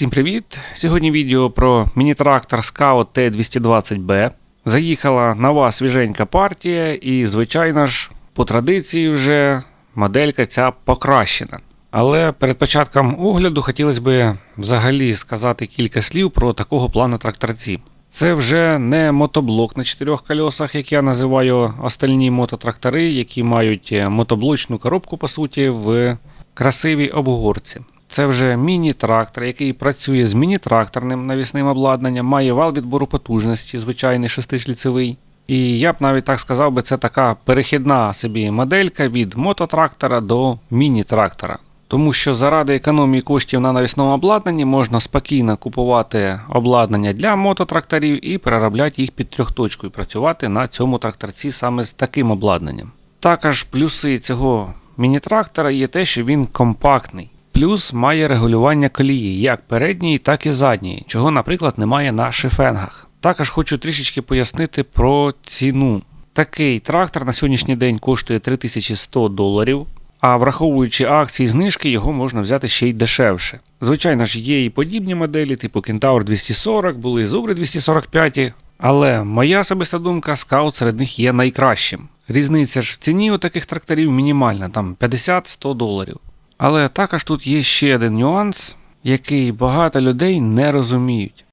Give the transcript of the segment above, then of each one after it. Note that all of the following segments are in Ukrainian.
Всім привіт! Сьогодні відео про міні-трактор Scout T220B. Заїхала нова свіженька партія, і, звичайно ж, по традиції вже моделька ця покращена. Але перед початком огляду хотілося б взагалі сказати кілька слів про такого плану тракторці. Це вже не мотоблок на чотирьох колесах, як я називаю остальні мототрактори, які мають мотоблочну коробку, по суті, в красивій обгорці. Це вже міні-трактор, який працює з міні-тракторним навісним обладнанням, має вал відбору потужності, звичайний шестишліцевий. І я б навіть так сказав би, це така перехідна собі моделька від мототрактора до міні-трактора. Тому що заради економії коштів на навісному обладнанні можна спокійно купувати обладнання для мототракторів і переробляти їх під трьохточку і працювати на цьому тракторці саме з таким обладнанням. Також плюси цього міні-трактора є те, що він компактний. Плюс має регулювання колії, як передньої, так і задньої, чого, наприклад, немає на шифенгах. Також хочу трішечки пояснити про ціну. Такий трактор на сьогоднішній день коштує 3100 доларів, а враховуючи акції знижки, його можна взяти ще й дешевше. Звичайно ж, є і подібні моделі, типу Kentaur 240, були Zubri 245, але моя особиста думка, скаут серед них є найкращим. Різниця ж в ціні у таких тракторів мінімальна, там 50-100 доларів. Але також тут є ще один нюанс, який багато людей не розуміють.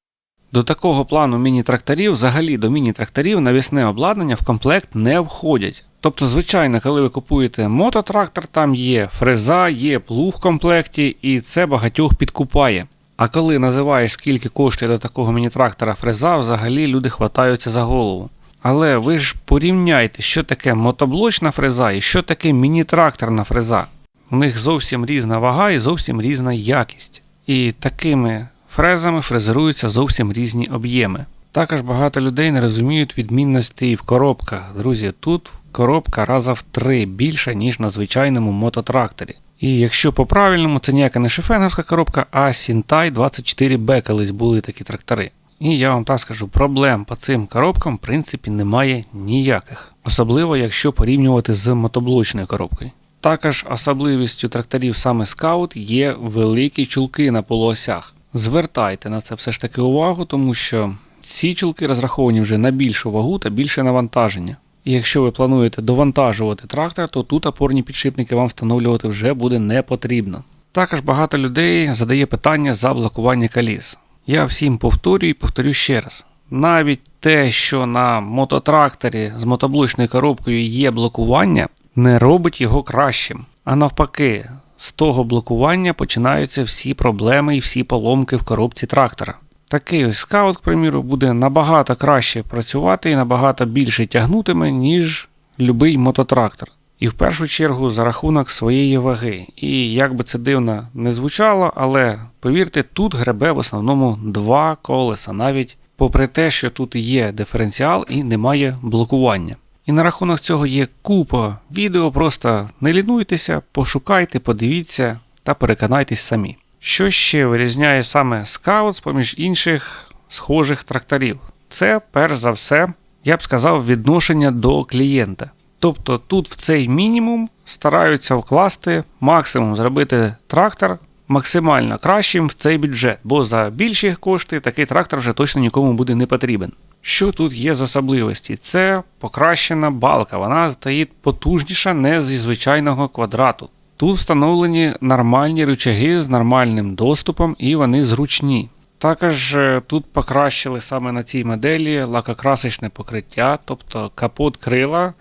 До такого плану міні-тракторів, взагалі до міні-тракторів навісне обладнання в комплект не входять. Тобто, звичайно, коли ви купуєте мототрактор, там є фреза, є плуг в комплекті, і це багатьох підкупає. А коли називаєш, скільки коштує до такого міні-трактора фреза, взагалі люди хватаються за голову. Але ви ж порівняйте, що таке мотоблочна фреза і що таке міні-тракторна фреза. У них зовсім різна вага і зовсім різна якість. І такими фрезами фрезеруються зовсім різні об'єми. Також багато людей не розуміють відмінностей в коробках. Друзі, тут коробка раза в три більша, ніж на звичайному мототракторі. І якщо по-правильному, це ніяка не шифенговська коробка, а Sintai 24B колись були такі трактори. І я вам так скажу, проблем по цим коробкам в принципі немає ніяких, особливо якщо порівнювати з мотоблочною коробкою. Також особливістю тракторів саме Scout є великі чулки на полуосях. Звертайте на це все ж таки увагу, тому що ці чулки розраховані вже на більшу вагу та більше навантаження. І якщо ви плануєте довантажувати трактор, то тут опорні підшипники вам встановлювати вже буде не потрібно. Також багато людей задає питання за блокування коліс. Я всім повторюю і повторю ще раз. Навіть те, що на мототракторі з мотоблочною коробкою є блокування, не робить його кращим. А навпаки, з того блокування починаються всі проблеми і всі поломки в коробці трактора. Такий ось скаут, к приміру, буде набагато краще працювати і набагато більше тягнутиме, ніж любий мототрактор. І в першу чергу за рахунок своєї ваги. І як би це дивно не звучало, але повірте, тут гребе в основному два колеса, навіть попри те, що тут є диференціал і немає блокування. І на рахунок цього є купа відео, просто не лінуйтеся, пошукайте, подивіться та переконайтесь самі. Що ще вирізняє саме скаут з поміж інших схожих тракторів? Це, перш за все, я б сказав, відношення до клієнта. Тобто тут в цей мінімум стараються вкласти максимум зробити трактор максимально кращим в цей бюджет, бо за більші кошти такий трактор вже точно нікому буде не потрібен. Що тут є з особливості? Це покращена балка, вона стоїть потужніша не зі звичайного квадрату. Тут встановлені нормальні рычаги з нормальним доступом і вони зручні. Також е, тут покращили саме на цій моделі лакокрасочне покриття, тобто капот крила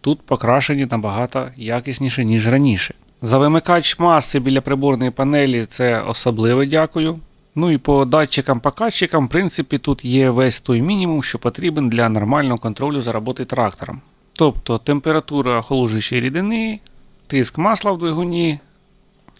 тут покрашені набагато якісніше, ніж раніше. За вимикач маси біля приборної панелі це особливо дякую. Ну і по датчикам-покатчикам, в принципі, тут є весь той мінімум, що потрібен для нормального контролю за роботи трактором. Тобто температура охолоджуючої рідини, тиск масла в двигуні,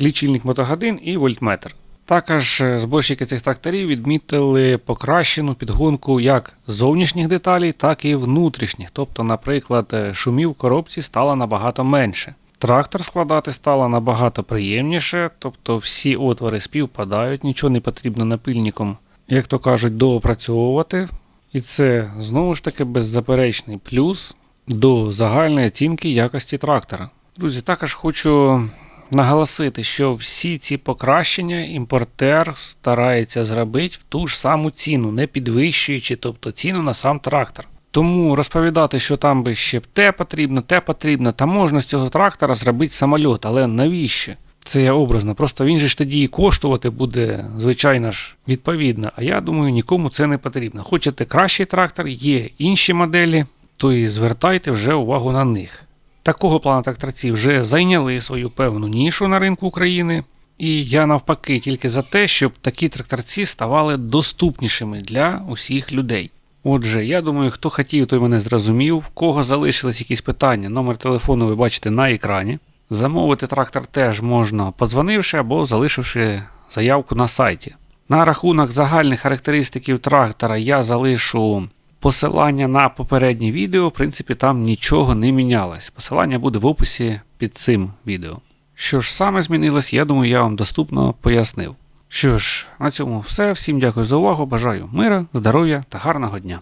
лічильник мотогодин і вольтметр. Також зборщики цих тракторів відмітили покращену підгонку як зовнішніх деталей, так і внутрішніх. Тобто, наприклад, шумів в коробці стало набагато менше. Трактор складати стало набагато приємніше, тобто всі отвори співпадають, нічого не потрібно напильником, як то кажуть, доопрацьовувати. І це знову ж таки беззаперечний плюс до загальної оцінки якості трактора. Друзі, також хочу наголосити, що всі ці покращення імпортер старається зробити в ту ж саму ціну, не підвищуючи, тобто ціну на сам трактор. Тому розповідати, що там би ще те потрібно, те потрібно, та можна з цього трактора зробити самольот, але навіщо? Це я образно. Просто він же ж тоді і коштувати буде, звичайно ж, відповідно. А я думаю, нікому це не потрібно. Хочете кращий трактор, є інші моделі, то і звертайте вже увагу на них. Такого плану тракторці вже зайняли свою певну нішу на ринку України. І я навпаки тільки за те, щоб такі тракторці ставали доступнішими для усіх людей. Отже, я думаю, хто хотів, той мене зрозумів. В кого залишились якісь питання, номер телефону ви бачите на екрані. Замовити трактор теж можна подзвонивши або залишивши заявку на сайті. На рахунок загальних характеристиків трактора я залишу посилання на попереднє відео. В принципі, там нічого не мінялось. Посилання буде в описі під цим відео. Що ж саме змінилось, я думаю, я вам доступно пояснив. Що ж, на цьому все. Всім дякую за увагу. Бажаю мира, здоров'я та гарного дня.